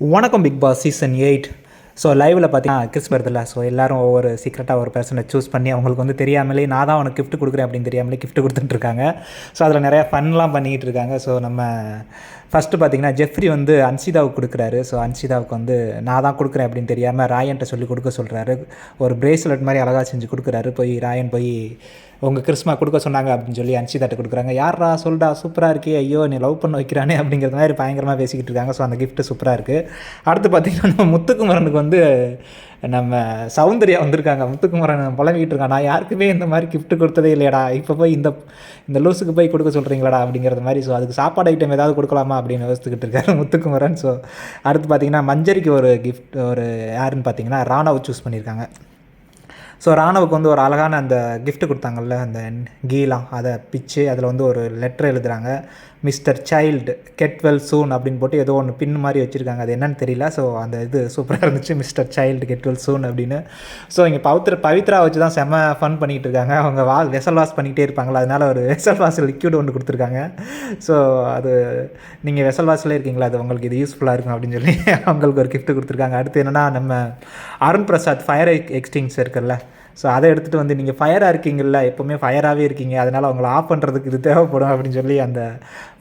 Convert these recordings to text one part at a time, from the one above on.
வணக்கம் Bigg Boss season eight so லைவில் பார்த்தீங்கன்னா கிறிஸ் வருதுல்ல ஸோ எல்லாரும் ஒவ்வொரு சீக்ரெட்டாக ஒரு பர்சனை சூஸ் பண்ணி அவங்களுக்கு வந்து தெரியாமலே நான் தான் அவனுக்கு கிஃப்ட் கொடுக்குறேன் அப்படின்னு தெரியாமலே கிஃப்ட் கொடுத்துட்டு இருக்காங்க. ஸோ அதில் நிறையா ஃபன்லாம் பண்ணிக்கிட்டு இருக்காங்க. ஸோ நம்ம ஃபஸ்ட்டு பார்த்தீங்கன்னா ஜெஃப்ரி வந்து அன்சிதாவுக்கு கொடுக்குறாரு. ஸோ அன்சிதாவுக்கு வந்து நான் தான் கொடுக்குறேன் அப்படின்னு தெரியாமல் ராயன்ட்ட சொல்லி கொடுக்க சொல்கிறாரு ஒரு பிரேஸ்லெட் மாதிரி அழகாக செஞ்சு கொடுக்குறாரு. போய் ராயன் போய் உங்கள் கிறிஸ்மா கொடுக்க சொன்னாங்க அப்படின்னு சொல்லி அன்சிதாட்ட கொடுக்குறாங்க. யாரா சொல்டா சூப்பராக இருக்கே. ஐயோ நீ லவ் பண்ண வைக்கிறானே அப்படிங்கிறது மாதிரி பயங்கரமாக பேசிக்கிட்டு இருக்காங்க. ஸோ அந்த கிஃப்ட்டு சூப்பராக இருக்குது அடுத்து பார்த்தீங்கன்னா நம்ம முத்துக்குமரனுக்கு வந்து நம்ம சௌந்தர்யா வந்திருக்காங்க. முத்துக்குமரன் புலம்பிக்கிட்டு இருக்கான். நான் யாருக்குமே இந்த மாதிரி கிஃப்ட்டு கொடுத்ததே இல்லையடா. இப்போ போய் இந்த இந்த லூஸுக்கு போய் கொடுக்க சொல்கிறீங்களாடா அப்படிங்கிறது மாதிரி ஸோ அதுக்கு சாப்பாடு ஐட்டம் ஏதாவது கொடுக்கலாமா அப்படின்னு யோசித்துக்கிட்டு இருக்காரு முத்துக்குமரன். ஸோ அடுத்து பார்த்தீங்கன்னா மஞ்சரிக்கு ஒரு கிஃப்ட் ஒரு யாருன்னு பார்த்தீங்கன்னா ராணாவை சூஸ் பண்ணியிருக்காங்க. ஸோ ராணுவுக்கு வந்து ஒரு அழகான அந்த கிஃப்ட் கொடுத்தாங்கல்ல அந்த கீலாம் அதை பிச்சு அதில் வந்து ஒரு லெட்டர் எழுதுறாங்க. மிஸ்டர் சைல்டு கெட்வெல் சூன் அப்படின்னு போட்டு ஏதோ ஒன்று பின் மாதிரி வச்சுருக்காங்க. அது என்னன்னு தெரியல. ஸோ அந்த இது சூப்பராக இருந்துச்சு. Mister child get well soon அப்படின்னு. ஸோ இங்கே பவித்ர பவித்ரா வச்சு தான் செம்ம ஃபன் பண்ணிகிட்டு இருக்காங்க. அவங்க வா வெசல் வாஷ் பண்ணிகிட்டே இருப்பாங்களா அதனால ஒரு வெசல் வாஷ் லிக்யூட் ஒன்று கொடுத்துருக்காங்க. ஸோ அது நீங்கள் வெசல் வாஷில் இருக்கீங்களா? அது உங்களுக்கு இது யூஸ்ஃபுல்லாக இருக்கும் அப்படின்னு சொல்லி அவங்களுக்கு ஒரு கிஃப்ட் கொடுத்துருக்காங்க. அடுத்து என்னென்னா நம்ம அருண் பிரசாத் ஃபயர் எக்ஸ்டிங்ஸ் இருக்குல்ல. ஸோ அதை எடுத்துகிட்டு வந்து நீங்கள் ஃபயராக இருக்கீங்கல்ல எப்போவுமே ஃபயராகவே இருக்கீங்க. அதனால் அவங்கள ஆஃப் பண்ணுறதுக்கு இது தேவைப்படும் அப்படின்னு சொல்லி அந்த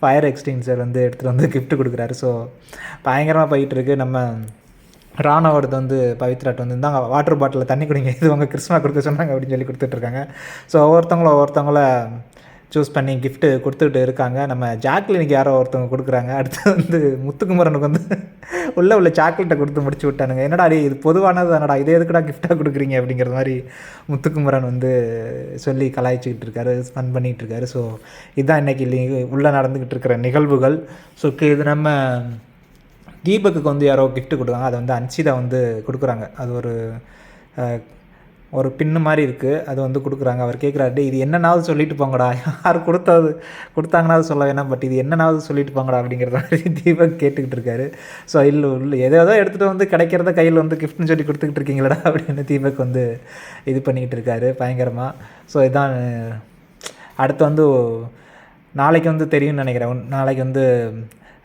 ஃபயர் எக்ஸ்டிங்ஸர் வந்து எடுத்துகிட்டு வந்து கிஃப்ட் கொடுக்குறாரு. ஸோ பயங்கரமாக போயிட்டு இருக்கு நம்ம ராணாவோடது வந்து பவித்ராட்டு வந்து இந்தாங்க வாட்டர் பாட்டிலில் தண்ணி குடிங்க. இது உங்கள் கிறிஸ்மா கொடுக்க சொன்னாங்க அப்படின்னு சொல்லி கொடுத்துட்ருக்காங்க ஸோ ஒவ்வொருத்தவங்களும் ஒவ்வொருத்தவங்கள சூஸ் பண்ணி கிஃப்ட்டு கொடுத்துட்டு இருக்காங்க. நம்ம ஜாக்லினுக்கு யாரோ ஒருத்தவங்க கொடுக்குறாங்க. அடுத்து வந்து முத்துக்குமரனுக்கு வந்து உள்ளே உள்ள சாக்லேட்டை கொடுத்து முடிச்சு விட்டானுங்க. என்னடா டேய் இது பொதுவானது தானடா? இதே எதுக்குடா கிஃப்டாக கொடுக்குறீங்க? அப்படிங்கிற மாதிரி முத்துக்குமரன் வந்து சொல்லி கலாய்ச்சிக்கிட்டு இருக்காரு. ஃபன் பண்ணிகிட்டு இருக்காரு. ஸோ இதுதான் இன்றைக்கி உள்ளே நடந்துக்கிட்டு இருக்கிற நிகழ்வுகள். ஸோ இது நம்ம தீபக்குக்கு வந்து யாரோ கிஃப்ட்டு கொடுக்குறாங்க. அதை வந்து அன்சிதா வந்து கொடுக்குறாங்க. அது ஒரு ஒரு பின்னு மாதிரி இருக்குது அது வந்து கொடுக்குறாங்க. அவர் கேட்குறாரு இது என்னன்னாவது சொல்லிட்டு போங்கடா. யார் கொடுத்தாது? கொடுத்தாங்கனாவது சொல்ல வேணாம். பட் இது என்னன்னாவது சொல்லிட்டு போங்கடா அப்படிங்கிறத மாதிரி தீபக் கேட்டுக்கிட்டு இருக்காரு. ஸோ இல்லை உள்ள எதோ ஏதோ எடுத்துகிட்டு வந்து கிடைக்கிறத கையில் வந்து கிஃப்ட்னு சொல்லி கொடுத்துக்கிட்டு இருக்கீங்களடா அப்படின்னு தீபக் வந்து இது பண்ணிக்கிட்டு இருக்காரு பயங்கரமாக ஸோ இதான் அடுத்து வந்து நாளைக்கு வந்து தெரியும்னு நினைக்கிறேன். நாளைக்கு வந்து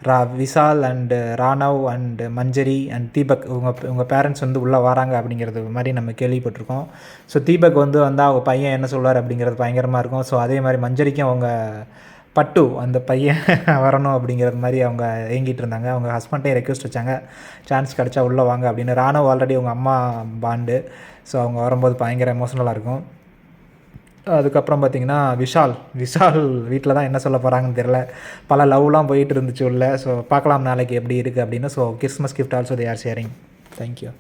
ரா Vishal and Raanav and Manjari and Deepak உங்கள் உங்கள் பேரண்ட்ஸ் வந்து உள்ளே வராங்க அப்படிங்கிறது மாதிரி நம்ம கேள்விப்பட்டிருக்கோம். ஸோ தீபக் வந்து வந்தால் அவங்க பையன் என்ன சொல்வார் அப்படிங்கிறது பயங்கரமாக இருக்கும். ஸோ அதே மாதிரி மஞ்சரிக்கும் அவங்க பட்டு அந்த பையன் வரணும் அப்படிங்கிறது மாதிரி அவங்க ஏங்கிட்டு இருந்தாங்க. அவங்க ஹஸ்பண்டையும் ரெக்வஸ்ட் வச்சாங்க. சான்ஸ் கிடச்சா உள்ளே வாங்க அப்படின்னு. ராணவ் ஆல்ரெடி அவங்க அம்மா பாண்டு ஸோ அவங்க வரும்போது பயங்கர எமோஷனலாக இருக்கும். அதுக்கப்புறம் பார்த்தீங்கன்னா விஷால் விஷால் வீட்டில் தான் என்ன சொல்ல போகிறாங்கன்னு தெரில பல லவ்லாம் போயிட்டு இருந்துச்சு உள்ள. ஸோ பார்க்கலாம் நாளைக்கு எப்படி இருக்குது அப்படின்னு. So Christmas gift also they are sharing thank you